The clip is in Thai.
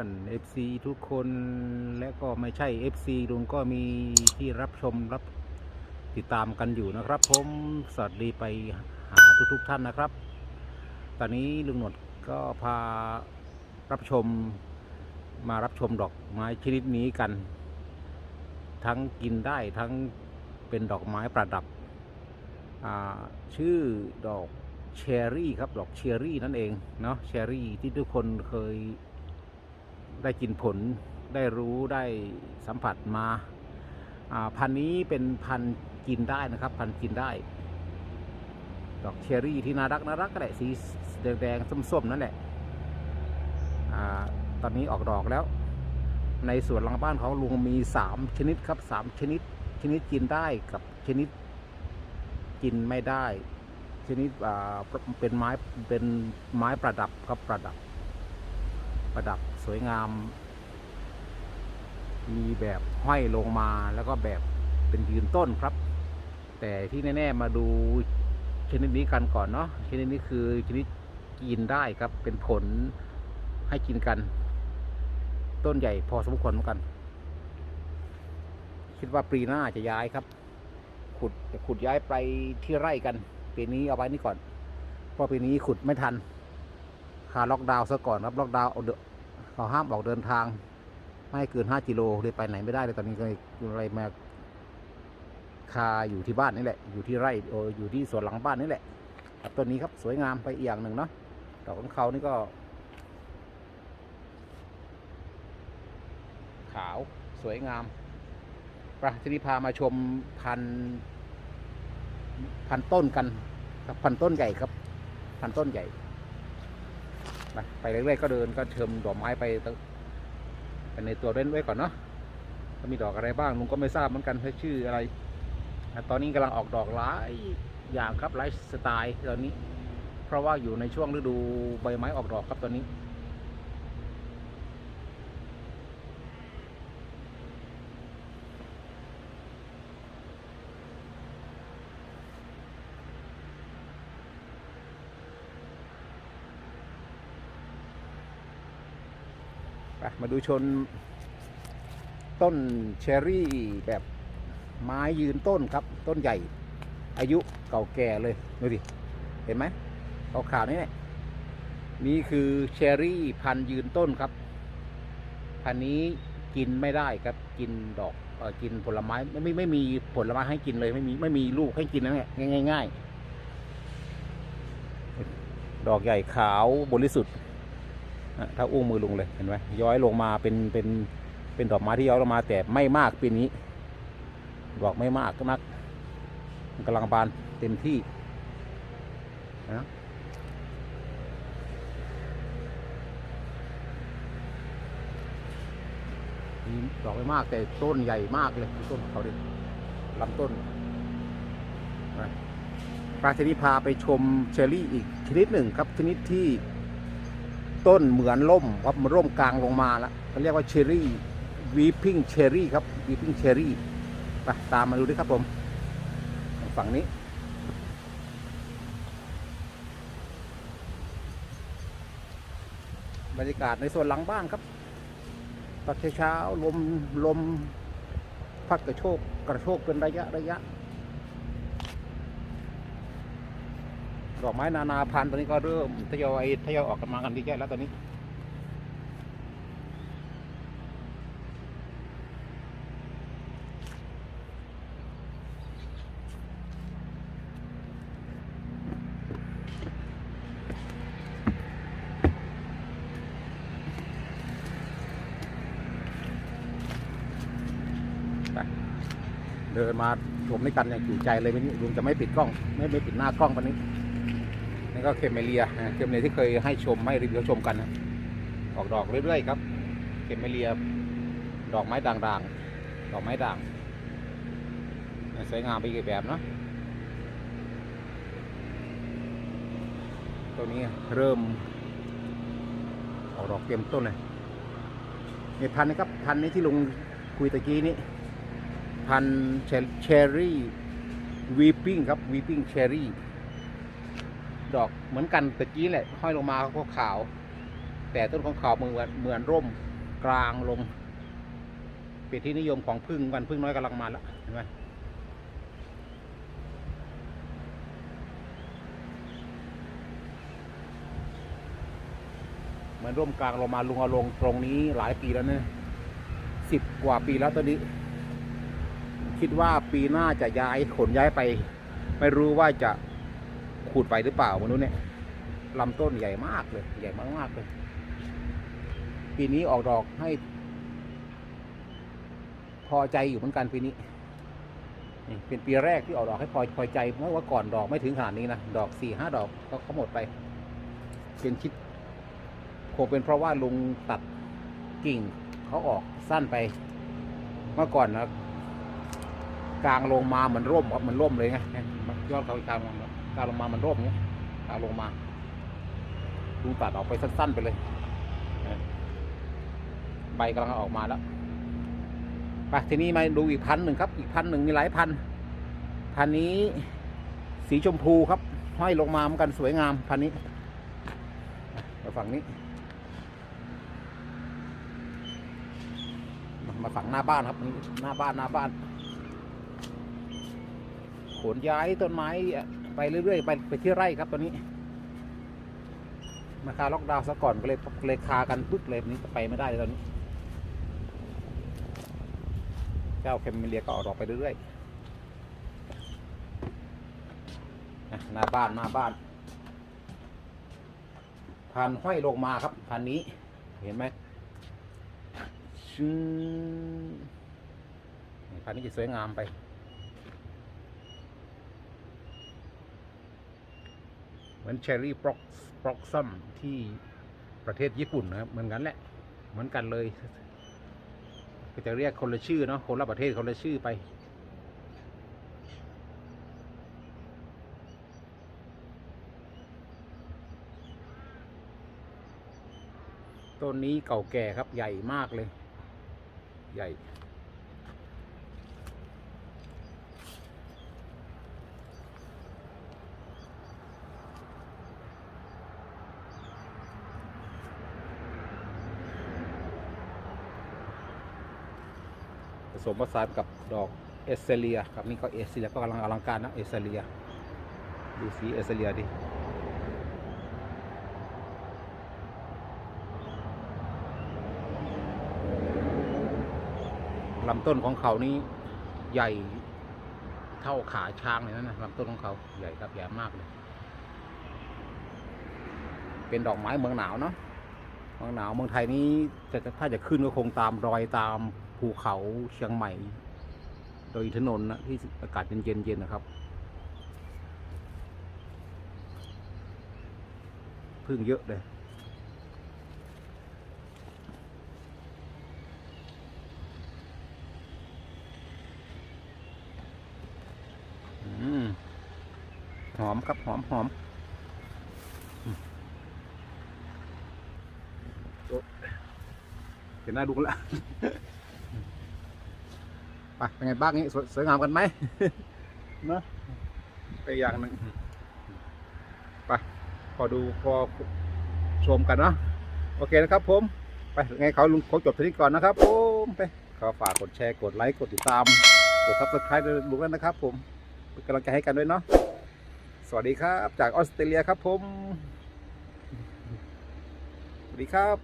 ื่อน FC ทุกคนและก็ไม่ใช่ FC ลุงก็มีที่รับชมรับติดตามกันอยู่นะครับผมสวัสดีไปหาทุกๆท่านนะครับ ตอนนี้ลุงหนวดก็พารับชมมารับชมดอกไม้ชนิดนี้กัน ทั้งกินได้ทั้งเป็นดอกไม้ประดับ ชื่อดอกเชอรี่ครับ ดอกเชอรี่นั่นเองเนาะเชอรี่ที่ทุกคนเคย ได้กินผลได้รู้ได้สัมผัสมาพันนี้เป็นพันกินได้นะครับ พันกินได้ ดอกเชอรี่ที่น่ารักน่ารักก็แหละสีแดงๆส้มๆนั่นแหละอตอนนี้ออกดอกแล้ว ในสวนหลังบ้านของลุงมีสามชนิดครับสามชนิด ชนิดกินได้กับชนิดกินไม่ได้ ชนิดเป็นไม้เป็นไม้ประดับครับประดับ ประดับสวยงาม มีแบบห้อยลงมาแล้วก็แบบเป็นยืนต้นครับ แต่ที่แน่ๆมาดูชนิดนี้กันก่อนเนาะชนิดนี้คือชนิดกินได้ครับ เป็นผลให้กินกัน ต้นใหญ่พอสมควรเหมือนกัน คิดว่าปีหน้าจะย้ายครับ ขุดจะขุดย้ายไปที่ไร่กันปีนี้เอาไว้นี่ก่อนเพราะปีนี้ขุดไม่ทัน คาล็อกดาวน์ซะก่อนครับล็อกดาวน์เอาเขาห้ามออกเดินทาง ไม่ให้เกินห้ากิโลเลยไปไหนไม่ได้เลยตอนนี้ก็เลยอะไรมาคาอยู่ที่บ้านนี่แหละ อยู่ที่ไร่โออยู่ที่สวนหลังบ้านนี่แหละครับต้นนี้ครับสวยงามไปอีกอย่างหนึ่งเนาะดอกของเขานี่ก็ ขาวสวยงามปะทีนี้พามาชมพันพันต้นกันครับพันต้นใหญ่ครับ พันต้นใหญ่ ไปไปเรื่อยๆก็เดินก็เชิมดอกไม้ไปไปในตัวเล่นไว้ก่อนเนาะก็มีดอกอะไรบ้างลุงก็ไม่ทราบเหมือนกันว่าชื่ออะไร ตอนนี้กำลังออกดอกหลายอย่างครับหลายสไตล์ตอนนี้ เพราะว่าอยู่ในช่วงฤดูใบไม้ออกดอกครับตอนนี้ มาดูชนต้นเชอรี่แบบไม้ยืนต้นครับ ต้นใหญ่ อายุเก่าแก่เลย ดูดิ เห็นไหมขาวขาวนี่เนี่ยนี่คือเชอรี่พันยืนต้นครับ พันนี้กินไม่ได้ครับ กินดอกเออกินผลไม้ไม่ไม่ไม่มีผลไม้ให้กินเลย ไม่มีไม่มีลูกให้กินนะเนี่ยง่ายง่าย ๆ ดอกใหญ่ขาวบริสุทธิ์ ถ้าอุ้งมือลงเลยเห็นไหมย้อยลงมาเป็นเป็นเป็นดอกไม้ที่ย้อยลงมา แต่ไม่มากปีนี้ดอกไม่มากนักมันกำลังบานเต็มที่นะมีดอกไม่มากแต่ต้นใหญ่มากเลยต้นเขาดิลำต้นนะปลาชนิดพาไปชมเชอรี่อีกชนิดหนึ่งครับชนิดที่ ต้นเหมือนล่มครับมันร่มกลางลงมาแล้วเขาเรียกว่าเชอรี่วีพิงเชอรี่ครับวีพิงเชอรี่ไปตามมาดูด้วยครับผมฝั่งนี้บรรยากาศในส่วนหลังบ้านครับตอนเช้าลมลมพัดกระโชกกระโชกเป็นระยะระยะ ดอกไม้นานาพันธุ์ตอนนี้ก็เริ่มทยอยทยอยออกกันมากันดีแยะแล้วตอนนี้เดินมาชมด้วยกันอย่างจุใจเลยวันนี้ลุงจะไม่ปิดกล้อง ไม่ไม่ปิดหน้ากล้องวันนี้ นี่ก็เคมเมเลียนะเคมเมเลียที่เคยให้ชมให้รีวิวชมกันนะออกดอกเรื่อยๆครับเคมเมเลียดอกไม้ด่างๆ ดอกไม้ด่างสวยงามไปอีกแบบเนาะตัวนี้เริ่มออกดอกเต็มต้นเลยนี่พันนะครับพันนี้ที่ลุงคุยตะกี้นี้พันเชอรี่วีปิ้งครับวีปิ้งเชอรี่ ดอกเหมือนกันตะกี้แหละห้อยลงมาก็ขาว แต่ต้นของเขาเหมือนเหมือนร่มกลางลง เป็นที่นิยมของพึ่งวันพึ่งน้อยกำลังมาแล้วเห็นไหมเหมือนร่มกลางลงมาลุงเอาลงตรงนี้หลายปีแล้วเนี่ยสิบกว่าปีแล้วตอนนี้ คิดว่าปีหน้าจะย้ายขนย้ายไป ไม่รู้ว่าจะ ขูดไปหรือเปล่ามนุษย์เนี่ยลำต้นใหญ่มากเลย ใหญ่มากๆเลย ปีนี้ออกดอกให้ พอใจอยู่เหมือนกันปีนี้เป็นปีแรกที่ออกดอกให้พอพอใจเมื่อว่าก่อนดอกไม่ถึงขนาดนี้นะดอกสี่ห้าดอกก็เขาหมดไป เป็นคิดคงเป็นเพราะว่าลุงตัดกิ่งเขาออกสั้นไป เมื่อก่อนนะกลางลงมาเหมือนร่มครับเหมือนร่มเลยไงยอดเขากลางลงมา ลางลงมามือนร่มเงี้ยกลางลงมาลุงตัดออกไปสั้นๆไปเลย ใบกำลังออกมาแล้วไปทีนี้มาดูอีกพันหนึ่งครับ อีกพันหนึ่งมีหลายพัน พันนี้สีชมพูครับห้อยลงมาเหมือนกันสวยงามพันนี้มาฝั่งนี้ มาฝั่งหน้าบ้านครับหน้าบ้านหน้าบ้านขนย้ายต้นไม้ ไปเรื่อยๆไปไปที่ไร่ครับตอนนี้มาคาล็อกดาวน์ซะก่อนก็เลยเลยคากันปึ๊กเลยนี้ไปไม่ได้เลยตอนนี้ เจ้าเคมเมเลียก็ออกดอกไปเรื่อยๆนะหน้าบ้านหน้าบ้านพันห้อยลงมาครับพันนี้ เห็นไหมชื่อนี่พันนี้จะสวยงามไป เหมือนเชอร์รี่ปล็อกปล็อกซัมที่ประเทศญี่ปุ่นนะครับเหมือนกันแหละ เหมือนกันเลย ก็จะเรียกคนละชื่อเนาะคนละประเทศคนละชื่อไปต้นนี้เก่าแก่ครับใหญ่มากเลย ใหญ่ สมผสานกับดอกเอสเซเลียครับนี่ก็เอสเซเลียก็กำลังอลังการนะเอสเซเลียดูสีเอสเซเลียดิลำต้นของเขานี้ใหญ่เท่าขาช้างเลยนะนะลำต้นของเขาใหญ่ครับใหญ่มากเลย เป็นดอกไม้เมืองหนาวเนาะเมืองหนาวเมืองไทยนี้จะถ้าจะขึ้นก็คงตามรอยตาม ภูเขาเชียงใหม่ โดยอินนนะที่อากาศเย็นๆนะครับพึ่งเยอะเลยหอมครับหอมหอมเห็นหน้าดูกันละ ไปเป็นไงบ้างนี่สวยสวยงามกันไหมเนอะไปอย่างหนึ่งไปพอดูพอชมกันเนาะโอเคนะครับผม ไปไงเขาลุงเขาจบทีนี้ก่อนนะครับผมไปขอฝากกดแชร์กดไลค์กดติดตาม กดซับสไครต์ด้วยลุงด้วยนะครับ ผมเป็นกำลังใจให้กันด้วยเนาะสวัสดีครับ จากออสเตรเลียครับผม สวัสดีครับ